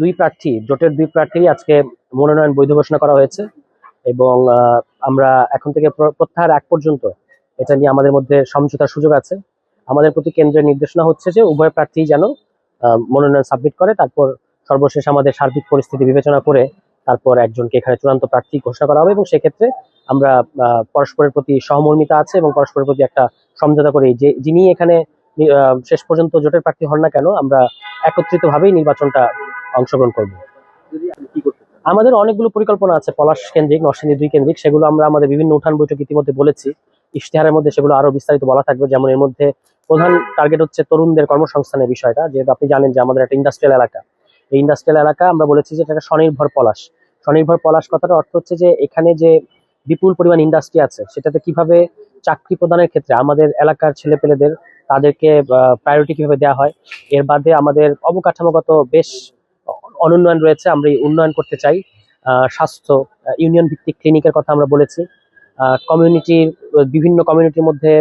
দুই প্রার্থী, জোটের দুই প্রার্থী আজকে মনোনয়ন বৈধ ঘোষণা করা হয়েছে এবং আমরা এখন থেকে প্রত্যাহার এক পর্যন্ত এটা নিয়ে আমাদের মধ্যে সমঝোতার সুযোগ আছে। আমাদের প্রতি কেন্দ্রের নির্দেশনা হচ্ছে যে উভয় প্রার্থী যেন মনোনয়ন সাবমিট করে, তারপর সর্বশেষ আমাদের সার্বিক পরিস্থিতি বিবেচনা করে তারপর একজনকে এখানে চূড়ান্ত প্রার্থী ঘোষণা করা হবে এবং সেক্ষেত্রে আমরা পরস্পরের প্রতি সহমর্মিতা আছে এবং পরস্পরের প্রতি একটা সমঝোতা করি। যে যিনি এখানে শেষ পর্যন্ত জোটের প্রার্থী হন না কেন, আমরা একত্রিতভাবেই নির্বাচনটা অংশগ্রহণ করব। আমাদের অনেকগুলো পরিকল্পনা আছে, পলাশ কেন্দ্রিক, নরসিংদী দুই কেন্দ্রিক, সেগুলো আমরা আমাদের বিভিন্ন উঠান বৈঠক ইতিমধ্যে বলেছি। ইশতেহারের মধ্যে সেগুলো আরও বিস্তারিত বলা থাকবে, যেমন এর মধ্যে প্রধান টার্গেট হচ্ছে তরুণদের কর্মসংস্থানের বিষয়টা, যেহেতু আপনি জানেন যে আমাদের একটা ইন্ডাস্ট্রিয়াল এলাকা। এই ইন্ডাস্ট্রিয়াল এলাকা আমরা বলেছি যে এটা স্বনির্ভর পলাশ। স্বনির্ভর পলাশ কথাটা অর্থ হচ্ছে যে এখানে যে বিপুল পরিমাণ ইন্ডাস্ট্রি আছে, সেটাতে কীভাবে চাকরি প্রদানের ক্ষেত্রে আমাদের এলাকার ছেলেপেলেদের তাদেরকে প্রায়োরিটি কীভাবে দেওয়া হয়, এর বাদে আমাদের অবকাঠামোগত বেশ অনুন্নয়ন রয়েছে, আমরা এই উন্নয়ন করতে চাই। স্বাস্থ্য ইউনিয়ন ভিত্তিক ক্লিনিকের কথা আমরা বলেছি। কমিউনিটির বিভিন্ন কমিউনিটির মধ্যে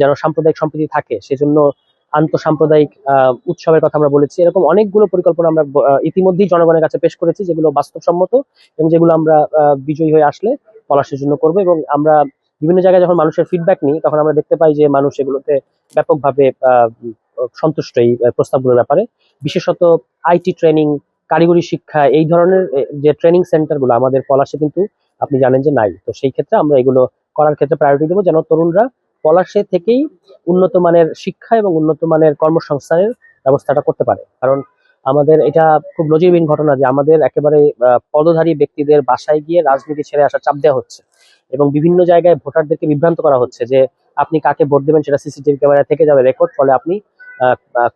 যেন সাম্প্রদায়িক সম্প্রীতি থাকে, সেজন্য আন্তঃসাম্প্রদায়িক উৎসবের কথা আমরা বলেছি। এরকম অনেকগুলো পরিকল্পনা আমরা ইতিমধ্যেই জনগণের কাছে পেশ করেছি, যেগুলো বাস্তবসম্মত এবং যেগুলো আমরা বিজয়ী হয়ে আসলে পলাশের জন্য করব এবং আমরা বিভিন্ন জায়গায় যখন মানুষের ফিডব্যাক নিই, তখন আমরা দেখতে পাই যে মানুষ এগুলোতে ব্যাপকভাবে সন্তুষ্ট এই প্রস্তাবগুলোর ব্যাপারে। বিশেষত আইটি ট্রেনিং কারিগরি শিক্ষা, এই ধরনের যে ট্রেনিং সেন্টারগুলো আমাদের পলাশে কিন্তু আপনি জানেন যে নাই। তো সেই ক্ষেত্রে আমরা এগুলো করার ক্ষেত্রে প্রায়োরিটি দেবো যেন তরুণরা পলাশে থেকেই উন্নত মানের শিক্ষা এবং উন্নত মানের কর্মসংস্থানের ব্যবস্থাটা করতে পারে। কারণ আমাদের এটা খুব নজিরবিহীন ঘটনা যে আমাদের একেবারে পদধারী ব্যক্তিদের বাসায় গিয়ে রাজনীতি ছেড়ে আসার চাপ দেওয়া হচ্ছে। এবং বিভিন্ন জায়গায় ভোটারদেরকে বিভ্রান্ত করা হচ্ছে যে আপনি কাকে ভোট দেবেন সেটা সিসিটিভি ক্যামেরা থেকে যাবে রেকর্ড, ফলে আপনি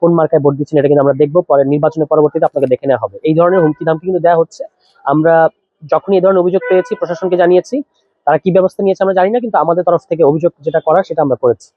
কোন মার্কায় ভোট দিচ্ছেন এটা কিন্তু আমরা দেখব। পরে নির্বাচনের পরবর্তীতে আপনাকে দেখে নেওয়া হবে। এই ধরনের হুমকি ধামকি কিন্তু দেওয়া হচ্ছে। আমরা যখনই এই ধরনের অভিযোগ পেয়েছি, প্রশাসনকে জানিয়েছি, তারা কি ব্যবস্থা নিয়েছে আমরা জানি না, কিন্তু আমাদের তরফ থেকে অভিযোগ যেটা করার সেটা আমরা করেছি।